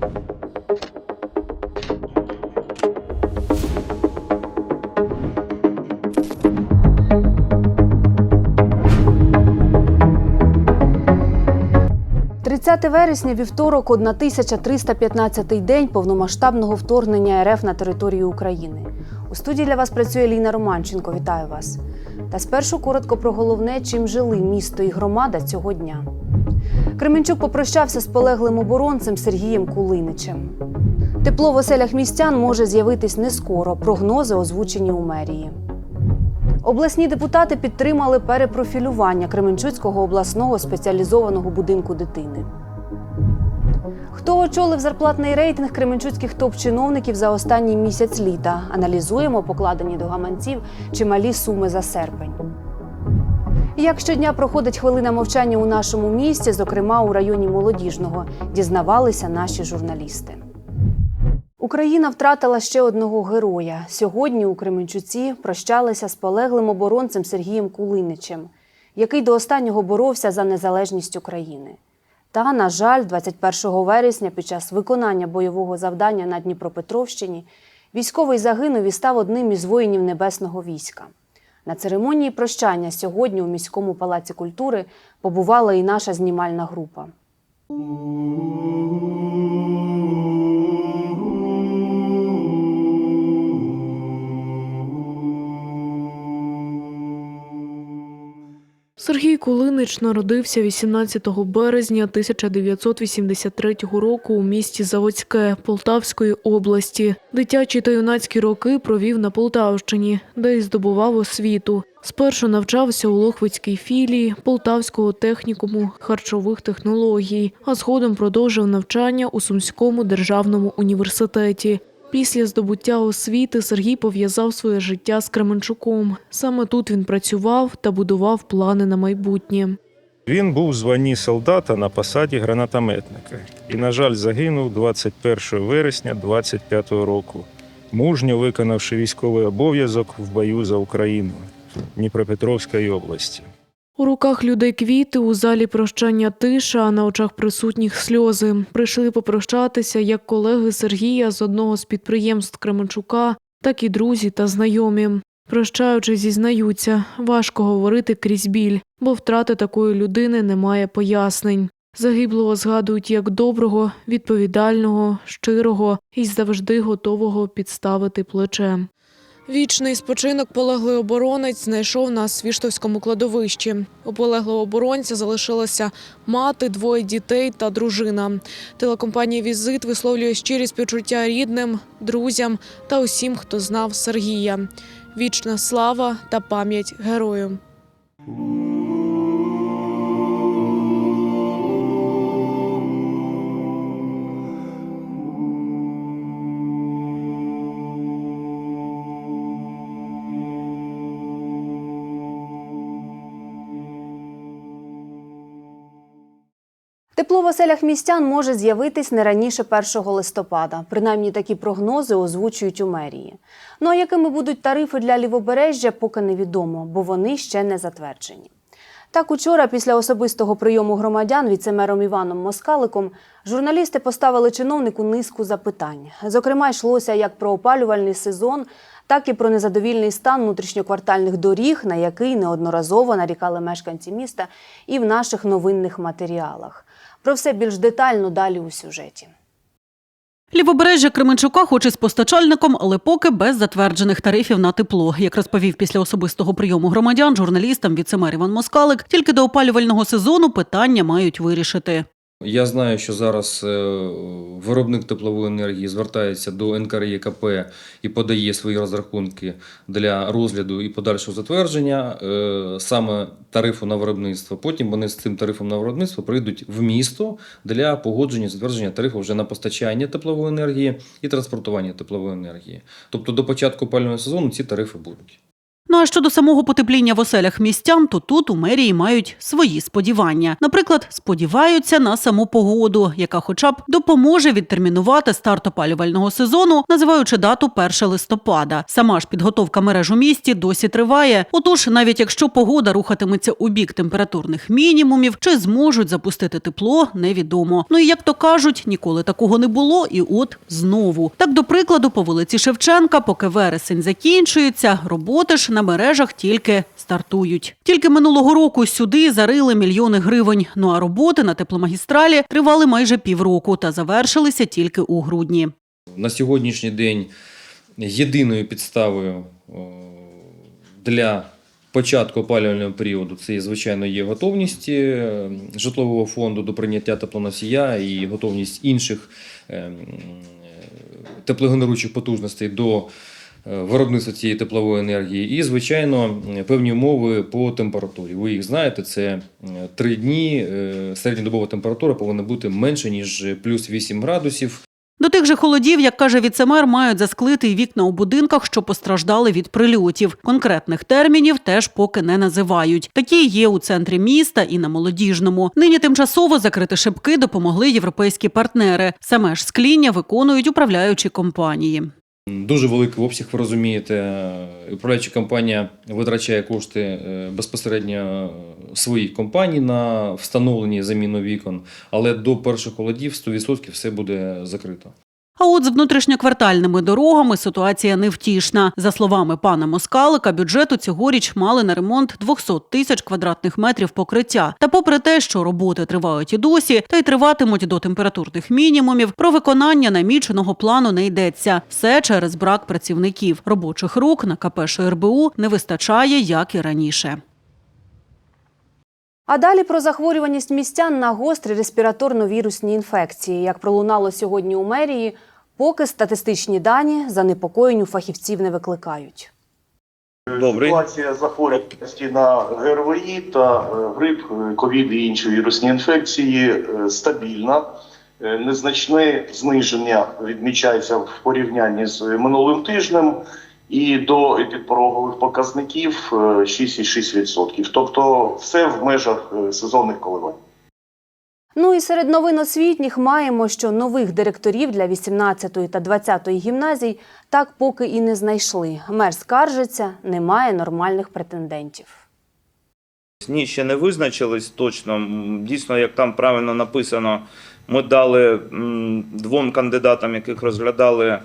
– 30 вересня, вівторок, 1315 день повномасштабного вторгнення РФ на територію України. У студії для вас працює Ліна Романченко. Вітаю вас. Та спершу коротко про головне, чим жили місто і громада цього дня. Кременчук попрощався з полеглим оборонцем Сергієм Кулиничем. Тепло в оселях містян може з'явитись не скоро. Прогнози озвучені у мерії. Обласні депутати підтримали перепрофілювання Кременчуцького обласного спеціалізованого будинку дитини. Хто очолив зарплатний рейтинг кременчуцьких топ-чиновників за останній місяць літа? Аналізуємо покладені до гаманців чималі суми за серпень. Як щодня проходить хвилина мовчання у нашому місті, зокрема у районі молодіжного, дізнавалися наші журналісти. Україна втратила ще одного героя. Сьогодні у Кременчуці прощалися з полеглим оборонцем Сергієм Кулиничем, який до останнього боровся за незалежність України. Та, на жаль, 21 вересня під час виконання бойового завдання на Дніпропетровщині військовий загинув і став одним із воїнів небесного війська. На церемонії прощання сьогодні у міському палаці культури побувала і наша знімальна група. Сергій Кулинич народився 18 березня 1983 року у місті Заводське Полтавської області. Дитячі та юнацькі роки провів на Полтавщині, де й здобував освіту. Спершу навчався у Лохвицькій філії Полтавського технікуму харчових технологій, а згодом продовжив навчання у Сумському державному університеті. Після здобуття освіти Сергій пов'язав своє життя з Кременчуком. Саме тут він працював та будував плани на майбутнє. Він був в званні солдата на посаді гранатометника і, на жаль, загинув 21 вересня 25 року, мужньо виконавши військовий обов'язок в бою за Україну Дніпропетровської області. У руках людей квіти, у залі прощання тиша, а на очах присутніх сльози. Прийшли попрощатися як колеги Сергія з одного з підприємств Кременчука, так і друзі та знайомі. Прощаючи, зізнаються, важко говорити крізь біль, бо втрати такої людини немає пояснень. Загиблого згадують як доброго, відповідального, щирого і завжди готового підставити плече. Вічний спочинок полеглий оборонець знайшов на Свіштовському кладовищі. У полеглого оборонця залишилася мати, двоє дітей та дружина. Телекомпанія Візит висловлює щирі співчуття рідним, друзям та усім, хто знав Сергія. Вічна слава та пам'ять герою. Тепло в оселях містян може з'явитись не раніше 1 листопада. Принаймні такі прогнози озвучують у мерії. Ну а якими будуть тарифи для лівобережжя, поки невідомо, бо вони ще не затверджені. Так, учора, після особистого прийому громадян віцемером Іваном Москаликом, журналісти поставили чиновнику низку запитань. Зокрема, йшлося як про опалювальний сезон, так і про незадовільний стан внутрішньоквартальних доріг, на який неодноразово нарікали мешканці міста, і в наших новинних матеріалах. Про все більш детально далі у сюжеті. Лівобережжя Кременчука хоче з постачальником, але поки без затверджених тарифів на тепло. Як розповів після особистого прийому громадян, журналістам віцемер Іван Москалик, тільки до опалювального сезону питання мають вирішити. Я знаю, що зараз е, виробник теплової енергії звертається до НКРЄКП і подає свої розрахунки для розгляду і подальшого затвердження е, саме тарифу на виробництво. Потім вони з цим тарифом на виробництво прийдуть в місто для погодження затвердження тарифу вже на постачання теплової енергії і транспортування теплової енергії. Тобто до початку опалювального сезону ці тарифи будуть. Ну а щодо самого потепління в оселях містян, то тут у мерії мають свої сподівання. Наприклад, сподіваються на саму погоду, яка, хоча б, допоможе відтермінувати старт опалювального сезону, називаючи дату 1 листопада. Сама ж підготовка мереж у місті досі триває. Отож, навіть якщо погода рухатиметься у бік температурних мінімумів, чи зможуть запустити тепло, невідомо. Ну і як то кажуть, ніколи такого не було, і от знову. Так, до прикладу, по вулиці Шевченка, поки вересень закінчується, роботи ж на мережах тільки стартують. Тільки минулого року сюди зарили мільйони гривень. Ну а роботи на тепломагістралі тривали майже півроку та завершилися тільки у грудні. На сьогоднішній день єдиною підставою для початку опалювального періоду це, звичайно, є готовність е, житлового фонду до прийняття теплоносія і готовність інших е, е, теплогенеруючих потужностей до е, виробництва цієї теплової енергії. І, звичайно, певні умови по температурі. Ви їх знаєте, це е, три дні. е, Середньодобова температура повинна бути менше, ніж плюс 8 градусів. До тих же холодів, як каже віцемер, мають засклити й вікна у будинках, що постраждали від прильотів. Конкретних термінів теж поки не називають. Такі є у центрі міста і на молодіжному. Нині тимчасово закрити шибки допомогли європейські партнери. Саме ж скління виконують управляючі компанії. Дуже великий обсяг, ви розумієте. Управляюча компанія витрачає кошти е, безпосередньо своїх компаній на встановлення заміну вікон, але до перших холодів 100% все буде закрито. А от з внутрішньоквартальними дорогами ситуація невтішна. За словами пана Москалика, бюджету цьогоріч мали на ремонт 200 тисяч квадратних метрів покриття. Та попри те, що роботи тривають і досі, та й триватимуть до температурних мінімумів, про виконання наміченого плану не йдеться. Все через брак працівників. Робочих рук на КП ШРБУ не вистачає, як і раніше. А далі про захворюваність містян на гострі респіраторно-вірусні інфекції. Як пролунало сьогодні у мерії, поки статистичні дані занепокоєнь у фахівців не викликають. Добрий. Ситуація захворюваності на ГРВІ та е, грип, е, ковід і інші вірусні інфекції е, стабільна. Незначне зниження відмічається в порівнянні з минулим тижнем і до підпорогових показників е, 6,6%. Тобто все в межах е, сезонних коливань. Ну і серед новин освітніх маємо, що нових директорів для 18-ї та 20-ї гімназій так поки і не знайшли. Мер скаржиться, немає нормальних претендентів. Ні, ще не визначились точно. Дійсно, як там правильно написано, ми дали двом кандидатам, яких розглядали е,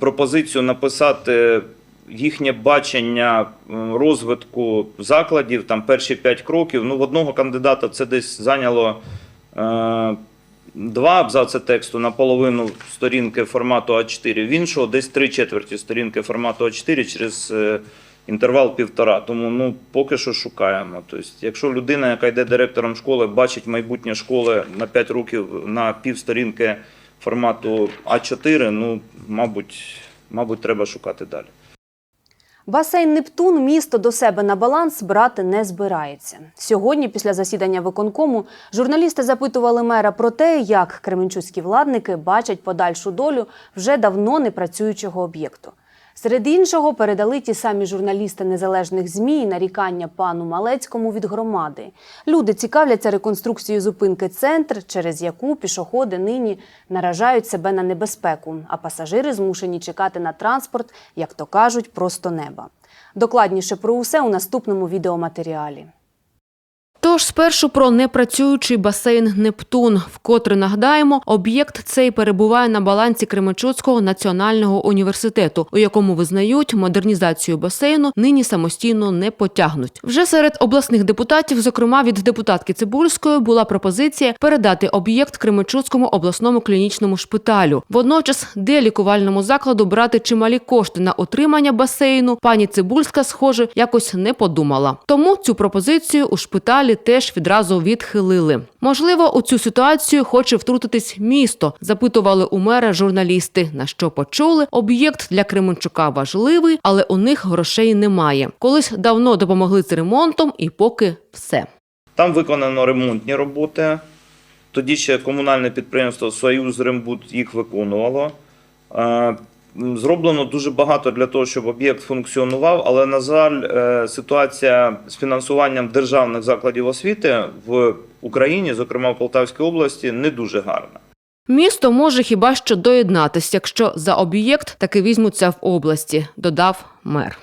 пропозицію написати їхнє бачення розвитку закладів, там перші п'ять кроків. Ну, в одного кандидата це десь зайняло е, два абзаци тексту на половину сторінки формату А4, в іншого десь три четверті сторінки формату А4 через. е, інтервал півтора. Тому ну поки що шукаємо. Тобто, якщо людина, яка йде директором школи, бачить майбутнє школи на 5 років на півсторінки формату А4, ну мабуть, мабуть, треба шукати далі. Басейн Нептун місто до себе на баланс брати не збирається. Сьогодні, після засідання виконкому, журналісти запитували мера про те, як кременчуцькі владники бачать подальшу долю вже давно не працюючого об'єкту. Серед іншого передали ті самі журналісти незалежних ЗМІ і нарікання пану Малецькому від громади. Люди цікавляться реконструкцією зупинки центр, через яку пішоходи нині наражають себе на небезпеку, а пасажири змушені чекати на транспорт, як то кажуть, просто неба. Докладніше про усе у наступному відеоматеріалі. Тож спершу про непрацюючий басейн Нептун. Вкотре нагадаємо, об'єкт цей перебуває на балансі Кременчуцького національного університету, у якому визнають модернізацію басейну нині самостійно не потягнуть. Вже серед обласних депутатів, зокрема від депутатки Цибульської, була пропозиція передати об'єкт Кременчуцькому обласному клінічному шпиталю. Водночас, де лікувальному закладу брати чималі кошти на отримання басейну, пані Цибульська, схоже, якось не подумала. Тому цю пропозицію у шпиталі теж відразу відхилили. Можливо, у цю ситуацію хоче втрутитись місто. Запитували у мера журналісти. На що почули? Об'єкт для Кременчука важливий, але у них грошей немає. Колись давно допомогли з ремонтом, і поки все. Там виконано ремонтні роботи. Тоді ще комунальне підприємство Союз Рембуд їх виконувало. Зроблено дуже багато для того, щоб об'єкт функціонував, але на жаль, е, ситуація з фінансуванням державних закладів освіти в Україні, зокрема в Полтавській області, не дуже гарна. Місто може хіба що доєднатися, якщо за об'єкт таки візьмуться в області, додав мер.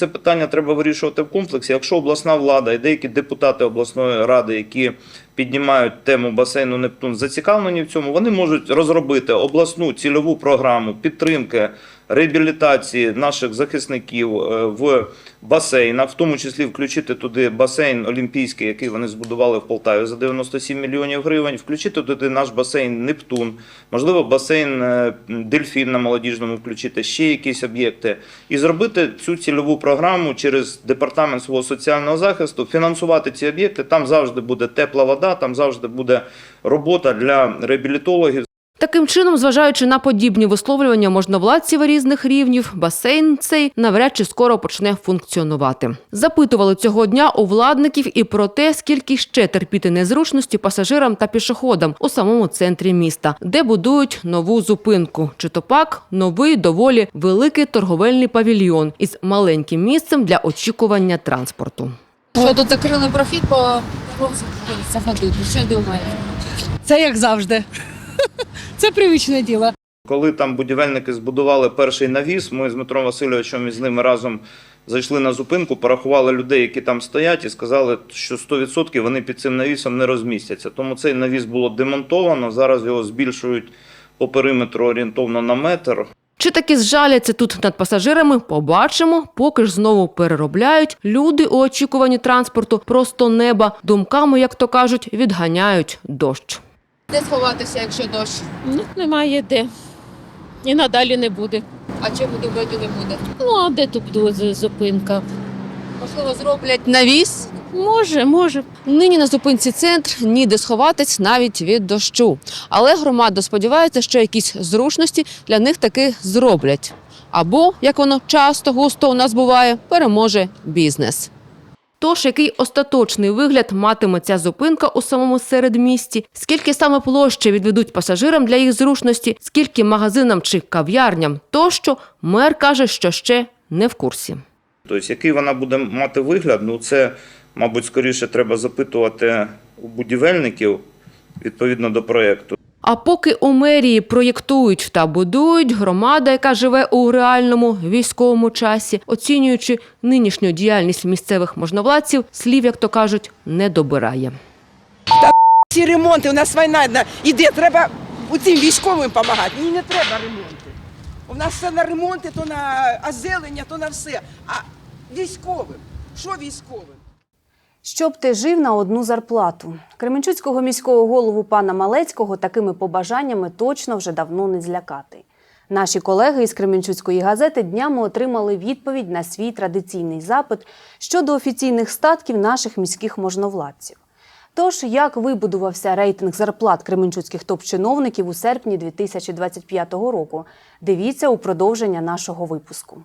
Це питання треба вирішувати в комплексі. Якщо обласна влада і деякі депутати обласної ради, які піднімають тему басейну Нептун, зацікавлені в цьому, вони можуть розробити обласну цільову програму підтримки реабілітації наших захисників е, в басейнах, в тому числі включити туди басейн олімпійський, який вони збудували в Полтаві за 97 мільйонів гривень, включити туди наш басейн Нептун, можливо, басейн е, Дельфін на молодіжному включити, ще якісь об'єкти, і зробити цю цільову програму через департамент свого соціального захисту, фінансувати ці об'єкти. Там завжди буде тепла вода, там завжди буде робота для реабілітологів. Таким чином, зважаючи на подібні висловлювання можновладців різних рівнів, басейн цей навряд чи скоро почне функціонувати. Запитували цього дня у владників і про те, скільки ще терпіти незручності пасажирам та пішоходам у самому центрі міста, де будують нову зупинку, чи то пак новий доволі великий торговельний павільйон із маленьким місцем для очікування транспорту. Що тут закрили прохід по заходу. Що думаєте? Це як завжди. Це привичне діло. Коли там будівельники збудували перший навіс, ми з Дмитром Васильовичем і з ними разом зайшли на зупинку, порахували людей, які там стоять, і сказали, що 100% вони під цим навісом не розмістяться. Тому цей навіс було демонтовано. Зараз його збільшують по периметру орієнтовно на метр. Чи таки зжаляться тут над пасажирами, побачимо, поки ж знову переробляють. Люди у очікуванні транспорту просто неба думками, як то кажуть, відганяють дощ. Де сховатися, якщо дощ? Ну, немає де. І надалі не буде. А чому думаєте не буде? Ну, а де тут буде зупинка? Можливо, зроблять навіс. Може, може. Нині на зупинці центр ніде сховатись навіть від дощу. Але громада сподівається, що якісь зручності для них таки зроблять. Або, як воно часто густо у нас буває, переможе бізнес. Тож, який остаточний вигляд матиме ця зупинка у самому середмісті, скільки саме площі відведуть пасажирам для їх зручності, скільки магазинам чи кав'ярням тощо, мер каже, що ще не в курсі. Тобто, який вона буде мати вигляд, ну це, мабуть, скоріше треба запитувати у будівельників відповідно до проєкту. А поки у мерії проєктують та будують, громада, яка живе у реальному військовому часі, оцінюючи нинішню діяльність місцевих можновладців, слів, як то кажуть, не добирає. Та Ці ремонти, у нас війна на- іде, треба у цим військовим допомагати. Ні, не треба ремонти. У нас все на ремонти, то на озелення, то на все. А військовим? Що військовим? Щоб ти жив на одну зарплату. Кременчуцького міського голову пана Малецького такими побажаннями точно вже давно не злякати. Наші колеги із Кременчуцької газети днями отримали відповідь на свій традиційний запит щодо офіційних статків наших міських можновладців. Тож, як вибудувався рейтинг зарплат кременчуцьких топ-чиновників у серпні 2025 року, дивіться у продовження нашого випуску.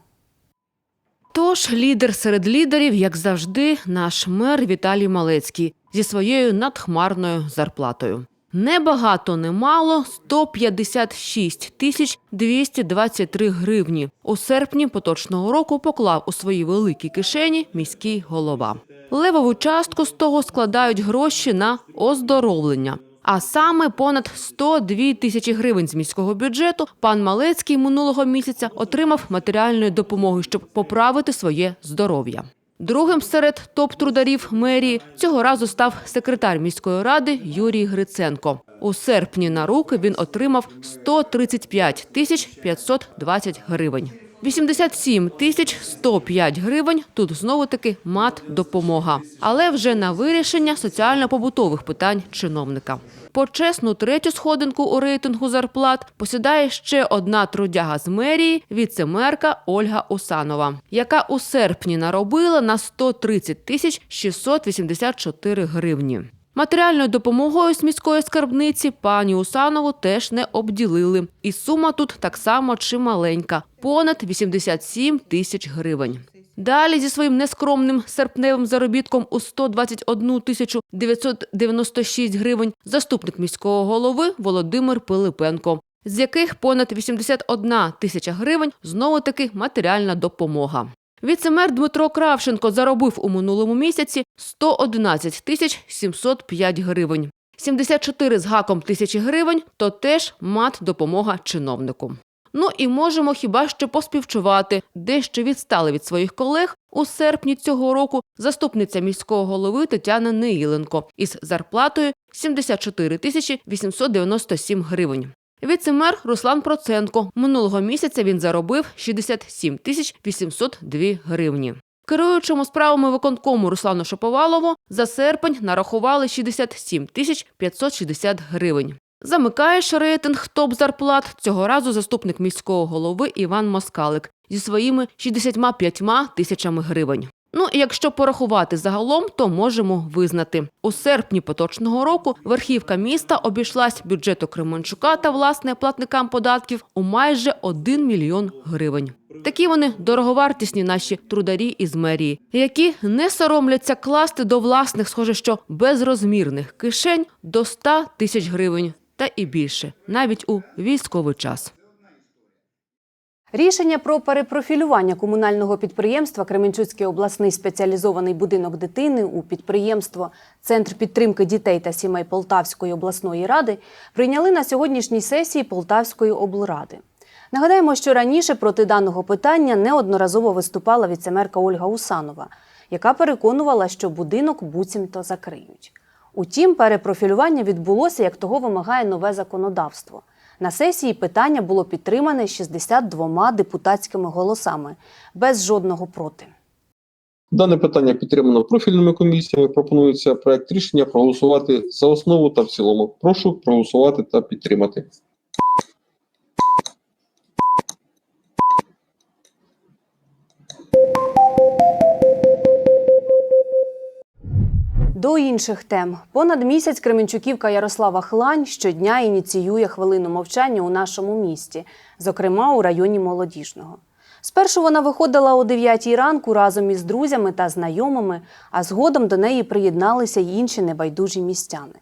Тож лідер серед лідерів, як завжди, наш мер Віталій Малецький зі своєю надхмарною зарплатою. Небагато, немало 156 тисяч 223 гривні. У серпні поточного року поклав у свої великі кишені міський голова. Левову частку з того складають гроші на оздоровлення. А саме понад 102 тисячі гривень з міського бюджету пан Малецький минулого місяця отримав матеріальної допомоги, щоб поправити своє здоров'я. Другим серед топ-трударів мерії цього разу став секретар міської ради Юрій Гриценко. У серпні на руки він отримав 135 тисяч 520 гривень. 87 тисяч 105 гривень тут знову-таки мат-допомога. Але вже на вирішення соціально-побутових питань чиновника. Почесну третю сходинку у рейтингу зарплат посідає ще одна трудяга з мерії, віцемерка Ольга Усанова, яка у серпні наробила на 130 тисяч 684 гривні. Матеріальною допомогою з міської скарбниці пані Усанову теж не обділили. І сума тут так само чималенька – понад 87 тисяч гривень. Далі зі своїм нескромним серпневим заробітком у 121 тисячу 996 гривень заступник міського голови Володимир Пилипенко. з яких понад 81 тисяча гривень знову таки матеріальна допомога. Віцемер Дмитро Кравченко заробив у минулому місяці 111 тисяч 705 гривень. 74 з гаком тисячі гривень то теж мат допомога чиновнику. Ну і можемо хіба що поспівчувати, дещо відстали від своїх колег у серпні цього року заступниця міського голови Тетяна Неїленко із зарплатою 74 тисячі 897 гривень. Віцемер Руслан Проценко. Минулого місяця він заробив 67 тисяч 802 гривні. Керуючому справами виконкому Руслану Шаповалову за серпень нарахували 67 тисяч 560 гривень. Замикає ж рейтинг топ зарплат цього разу заступник міського голови Іван Москалик зі своїми 65 тисячами гривень. Ну якщо порахувати загалом, то можемо визнати у серпні поточного року верхівка міста обійшлась бюджету Кременчука та власне платникам податків у майже 1 мільйон гривень. Такі вони дороговартісні наші трударі із мерії, які не соромляться класти до власних, схоже, що безрозмірних кишень до 100 тисяч гривень та і більше, навіть у військовий час. Рішення про перепрофілювання комунального підприємства Кременчуцький обласний спеціалізований будинок дитини у підприємство Центр підтримки дітей та сімей Полтавської обласної ради прийняли на сьогоднішній сесії Полтавської облради. Нагадаємо, що раніше проти даного питання неодноразово виступала віцемерка Ольга Усанова, яка переконувала, що будинок буцімто закриють. Утім, перепрофілювання відбулося, як того вимагає нове законодавство. На сесії питання було підтримане 62 депутатськими голосами, без жодного проти. Дане питання підтримано профільними комісіями. Пропонується проект рішення проголосувати за основу та в цілому. Прошу проголосувати та підтримати. До інших тем. Понад місяць Кременчуківка Ярослава Хлань щодня ініціює хвилину мовчання у нашому місті, зокрема у районі Молодіжного. Спершу вона виходила о 9 ранку разом із друзями та знайомими, а згодом до неї приєдналися й інші небайдужі містяни.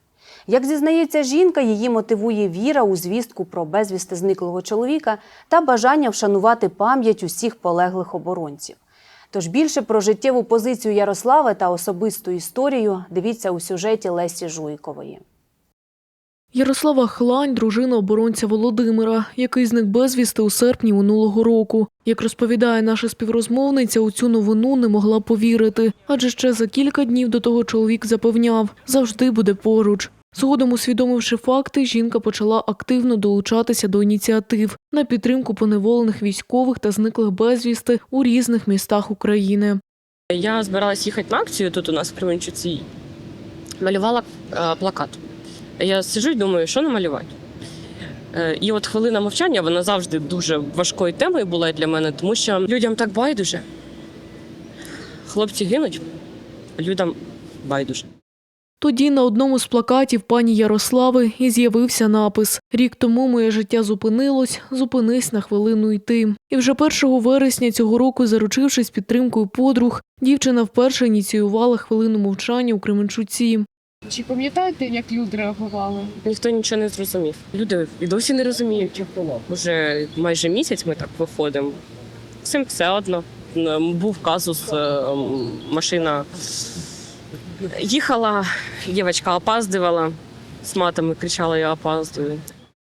Як зізнається жінка, її мотивує віра у звістку про безвісти зниклого чоловіка та бажання вшанувати пам'ять усіх полеглих оборонців. Тож більше про життєву позицію Ярослави та особисту історію дивіться у сюжеті Лесі Жуйкової. Ярослава Хлань, дружина оборонця Володимира, який зник безвісти у серпні минулого року. Як розповідає наша співрозмовниця, у цю новину не могла повірити, адже ще за кілька днів до того чоловік запевняв, завжди буде поруч. Згодом, усвідомивши факти, жінка почала активно долучатися до ініціатив на підтримку поневолених військових та зниклих безвісти у різних містах України. Я збиралась їхати на акцію тут у нас в Кременчуці. Малювала е, плакат. Я сиджу і думаю, що намалювати. Е, і от хвилина мовчання вона завжди дуже важкою темою була для мене, тому що людям так байдуже. Хлопці гинуть, людям байдуже. Тоді на одному з плакатів пані Ярослави і з'явився напис: Рік тому моє життя зупинилось, зупинись на хвилину йти. І вже 1 вересня цього року, заручившись підтримкою подруг, дівчина вперше ініціювала хвилину мовчання у Кременчуці. Чи пам'ятаєте, як люди реагували? Ніхто нічого не зрозумів. Люди і досі не розуміють. Уже майже місяць ми так виходимо. Всім все одно. Був казус, е, машина їхала, дівчинка опаздувала, з матами кричала, я опаздую.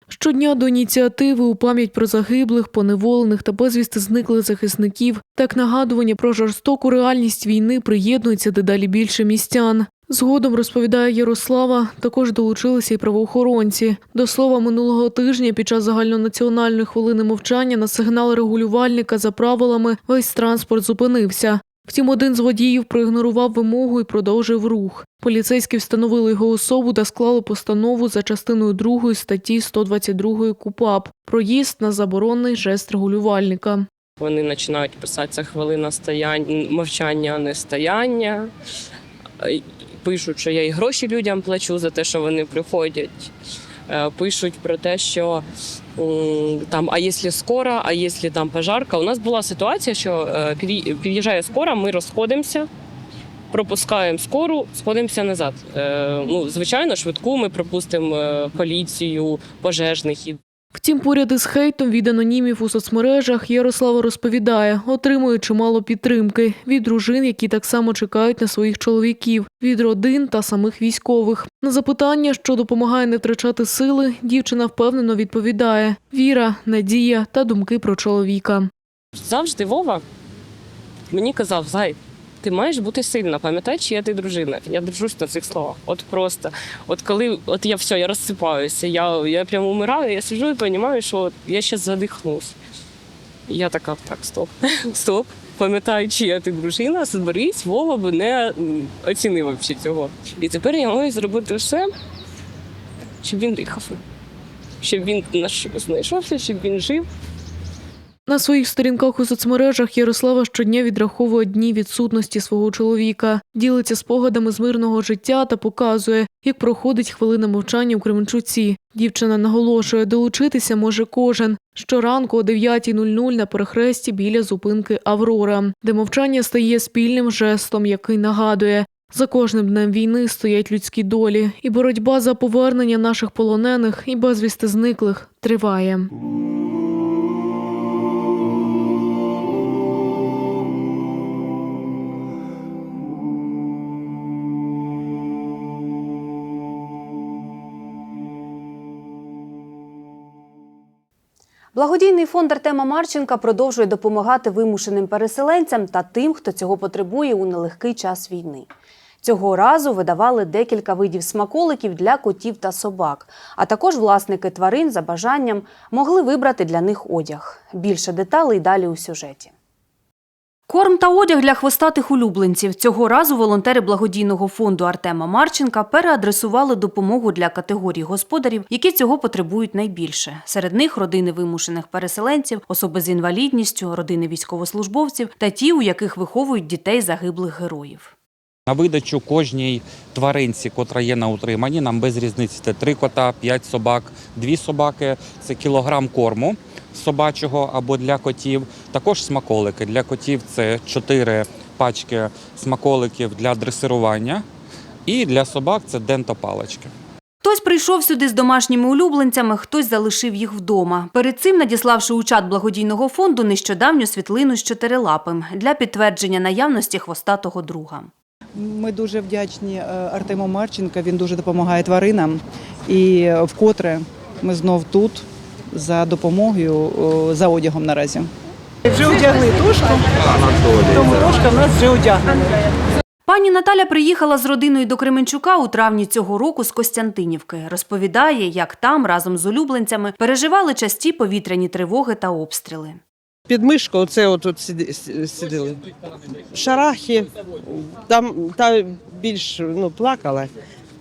Щодня до ініціативи у пам'ять про загиблих, поневолених та безвісти зниклих захисників, так нагадування про жорстоку реальність війни приєднується дедалі більше містян. Згодом розповідає Ярослава, також долучилися й правоохоронці. До слова, минулого тижня під час загальнонаціональної хвилини мовчання на сигнал регулювальника за правилами весь транспорт зупинився. Втім, один з водіїв проігнорував вимогу і продовжив рух. Поліцейські встановили його особу та склали постанову за частиною 2 статті 122 КУПАП проїзд на заборонний жест регулювальника. Вони починають писати це хвилина стояння, мовчання, а не стояння. Е, Пишуть, що я і гроші людям плачу за те, що вони приходять. Е, Пишуть про те, що там, а якщо скоро, а якщо там пожарка. У нас була ситуація, що е, під'ї- під'їжджає скоро, ми розходимося, пропускаємо скору, сходимося назад. Е, Ну, звичайно, швидку ми пропустимо е, поліцію, пожежних. Втім, поряд із хейтом від анонімів у соцмережах Ярослава розповідає, отримує чимало підтримки від дружин, які так само чекають на своїх чоловіків, від родин та самих військових. На запитання, що допомагає не втрачати сили, дівчина впевнено відповідає: віра, надія та думки про чоловіка. Завжди Вова мені казав, Зай, ти маєш бути сильна, пам'ятай, чия ти дружина. Я держусь на цих словах. От просто, от коли от я все, я розсипаюся, я, я прямо умираю, я сиджу і розумію, що от я зараз задихнусь. Я така, так, стоп, стоп. Пам'ятай, чия ти дружина, зберись, Вова би не оцінив взагалі цього. І тепер я маю зробити все, щоб він дихав, щоб він знайшовся, щоб він жив. На своїх сторінках у соцмережах Ярослава щодня відраховує дні відсутності свого чоловіка, ділиться спогадами з мирного життя та показує, як проходить хвилина мовчання у Кременчуці. Дівчина наголошує, долучитися може кожен. Щоранку о 9.00 на перехресті біля зупинки Аврора, де мовчання стає спільним жестом, який нагадує. За кожним днем війни стоять людські долі, і боротьба за повернення наших полонених і безвісти зниклих триває. Благодійний фонд Артема Марченка продовжує допомагати вимушеним переселенцям та тим, хто цього потребує у нелегкий час війни. Цього разу видавали декілька видів смаколиків для котів та собак, а також власники тварин за бажанням могли вибрати для них одяг. Більше деталей далі у сюжеті. Корм та одяг для хвостатих улюбленців. Цього разу волонтери благодійного фонду Артема Марченка переадресували допомогу для категорій господарів, які цього потребують найбільше. Серед них родини вимушених переселенців, особи з інвалідністю, родини військовослужбовців та ті, у яких виховують дітей загиблих героїв. На видачу кожній тваринці, котра є на утриманні, нам без різниці це три кота, п'ять собак, дві собаки, це кілограм корму собачого або для котів. Також смаколики. Для котів це чотири пачки смаколиків для дресирування. І для собак це дентопалички. Хтось прийшов сюди з домашніми улюбленцями, хтось залишив їх вдома. Перед цим надіславши у чат благодійного фонду нещодавню світлину з чотирилапим для підтвердження наявності хвостатого друга. Ми дуже вдячні е, Артему Марченка. Він дуже допомагає тваринам. І е, вкотре ми знов тут за допомогою за одягом наразі. Вже одягли тушку, тому тушка в нас вже одягнена. Пані Наталя приїхала з родиною до Кременчука у травні цього року з Костянтинівки. Розповідає, як там разом з улюбленцями переживали часті повітряні тривоги та обстріли. Під мишкою оце сиди- с- сиділи. Шарахи, там та більш ну, плакала,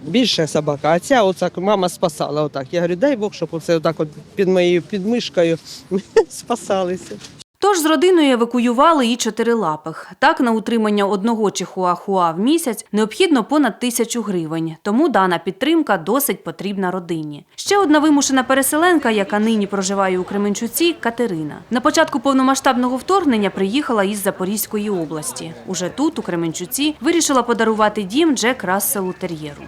більше собака. А ця отак мама спасала отак. Я говорю, дай Бог, щоб оце отак от під моєю підмишкою спасалися. Тож з родиною евакуювали і чотирилапих. Так, на утримання одного чихуахуа в місяць необхідно понад тисячу гривень, тому дана підтримка досить потрібна родині. Ще одна вимушена переселенка, яка нині проживає у Кременчуці, Катерина. На початку повномасштабного вторгнення приїхала із Запорізької області. Уже тут, у Кременчуці, вирішила подарувати дім Джек Расселу тер'єру.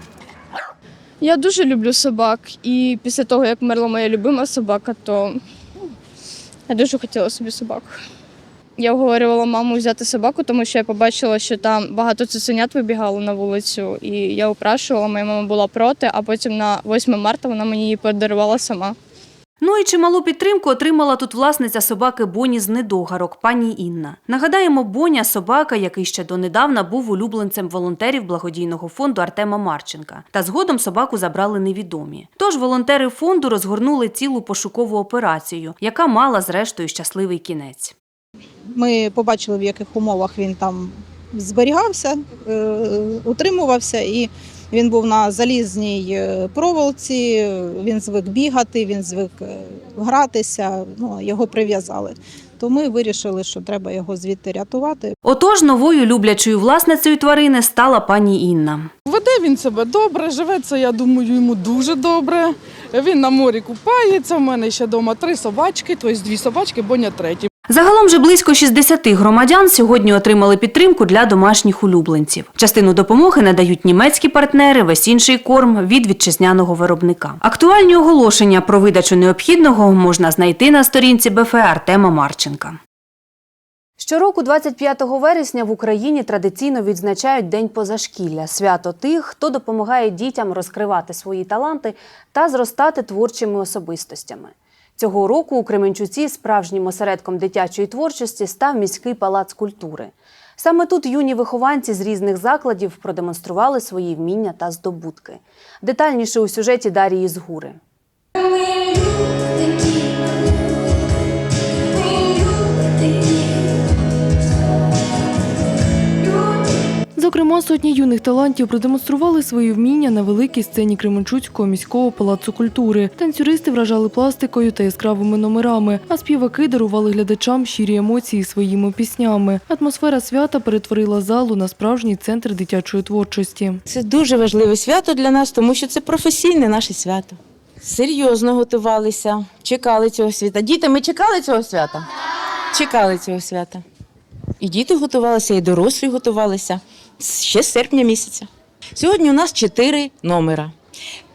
Я дуже люблю собак, і після того, як вмерла моя любима собака, то я дуже хотіла собі собаку. Я обговорювала маму взяти собаку, тому що я побачила, що там багато цуценят вибігало на вулицю, і я упрашувала, моя мама була проти, а потім на 8 марта вона мені її подарувала сама. Ну і чималу підтримку отримала тут власниця собаки Боні з недогарок, пані Інна. Нагадаємо, Боня собака, який ще донедавна був улюбленцем волонтерів благодійного фонду Артема Марченка. Та згодом собаку забрали невідомі. Тож волонтери фонду розгорнули цілу пошукову операцію, яка мала зрештою щасливий кінець. Ми побачили, в яких умовах він там зберігався, е, утримувався, і він був на залізній е, проволоці, він звик бігати, він звик е, гратися, ну, його прив'язали. То ми вирішили, що треба його звідти рятувати. Отож, новою люблячою власницею тварини стала пані Інна. Веде він себе добре, живеться, я думаю, йому дуже добре. Він на морі купається. У мене ще вдома три собачки, тобто дві собачки, боня треті. Загалом же близько 60 громадян сьогодні отримали підтримку для домашніх улюбленців. Частину допомоги надають німецькі партнери, весь інший корм від вітчизняного виробника. Актуальні оголошення про видачу необхідного можна знайти на сторінці БФ Артема Марченка. Щороку, 25 вересня, в Україні традиційно відзначають День позашкілля свято тих, хто допомагає дітям розкривати свої таланти та зростати творчими особистостями. Цього року у Кременчуці справжнім осередком дитячої творчості став міський палац культури. Саме тут юні вихованці з різних закладів продемонстрували свої вміння та здобутки. Детальніше у сюжеті Дарії Згури. Зокрема, сотні юних талантів продемонстрували свої вміння на великій сцені Кременчуцького міського палацу культури. Танцюристи вражали пластикою та яскравими номерами, а співаки дарували глядачам щирі емоції своїми піснями. Атмосфера свята перетворила залу на справжній центр дитячої творчості. Це дуже важливе свято для нас, тому що це професійне наше свято. Серйозно готувалися, чекали цього свята. Діти, ми чекали цього свята? Чекали цього свята. І діти готувалися, і дорослі готувалися ще з серпня місяця. Сьогодні у нас чотири номера.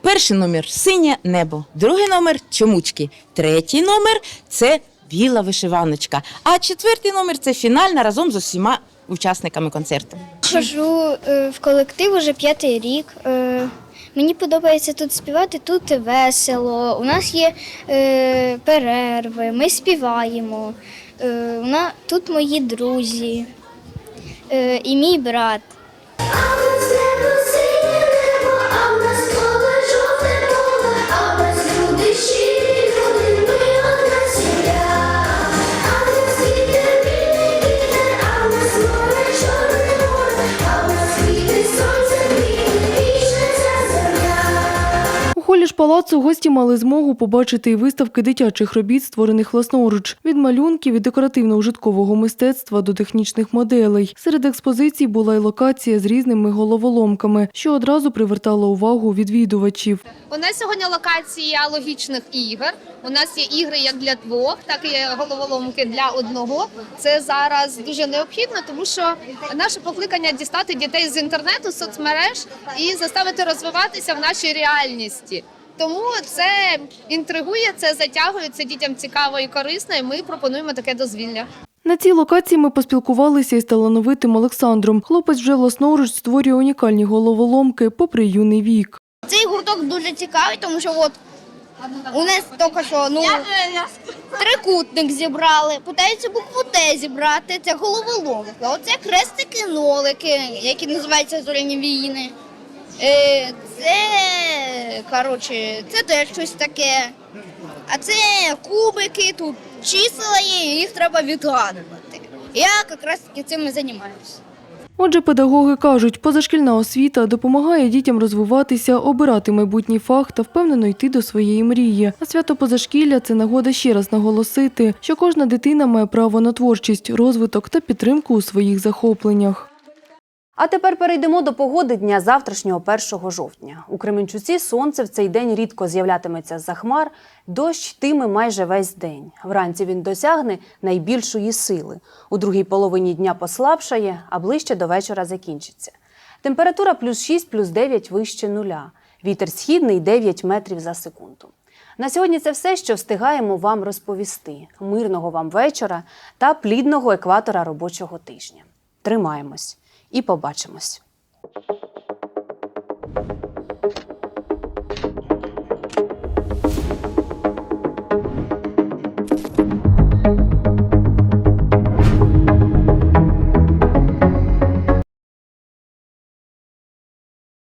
Перший номер синє небо, другий номер чомучки, третій номер це біла вишиваночка. А четвертий номер це фінальна разом з усіма учасниками концерту. Хожу е, в колектив уже п'ятий рік. Е, Мені подобається тут співати, тут весело. У нас є е, перерви, ми співаємо. Тут мої друзі і мій брат. Палацу гості мали змогу побачити і виставки дитячих робіт, створених власноруч, від малюнків і декоративно-ужиткового мистецтва до технічних моделей. Серед експозицій була й локація з різними головоломками, що одразу привертало увагу відвідувачів. У нас сьогодні локація логічних ігор. У нас є ігри як для двох, так і головоломки для одного. Це зараз дуже необхідно, тому що наше покликання дістати дітей з інтернету, соцмереж і заставити розвиватися в нашій реальності. Тому це інтригує, це затягує, це дітям цікаво і корисно. І ми пропонуємо таке дозвілля. На цій локації ми поспілкувалися із талановитим Олександром. Хлопець вже власноруч створює унікальні головоломки, попри юний вік. Цей гурток дуже цікавий, тому що от у нас тільки що ну, трикутник зібрали, питаються букву Т зібрати, це головоломки. Оце крестики-нолики, які називаються зоряні війни. Е, Це, коротше, це теж щось таке. А це кубики, тут числа є, їх треба відгадувати. Я якраз таки цим і займаюся. Отже, педагоги кажуть, позашкільна освіта допомагає дітям розвиватися, обирати майбутній фах та впевнено йти до своєї мрії. А свято позашкілля це нагода ще раз наголосити, що кожна дитина має право на творчість, розвиток та підтримку у своїх захопленнях. А тепер перейдемо до погоди дня завтрашнього 1 жовтня. У Кременчуці сонце в цей день рідко з'являтиметься з-за хмар, дощ йтиме майже весь день. Вранці він досягне найбільшої сили. У другій половині дня послабшає, а ближче до вечора закінчиться. Температура плюс 6, плюс 9 вище нуля. Вітер східний 9 метрів за секунду. На сьогодні це все, що встигаємо вам розповісти. Мирного вам вечора та плідного екватора робочого тижня. Тримаємось і побачимось.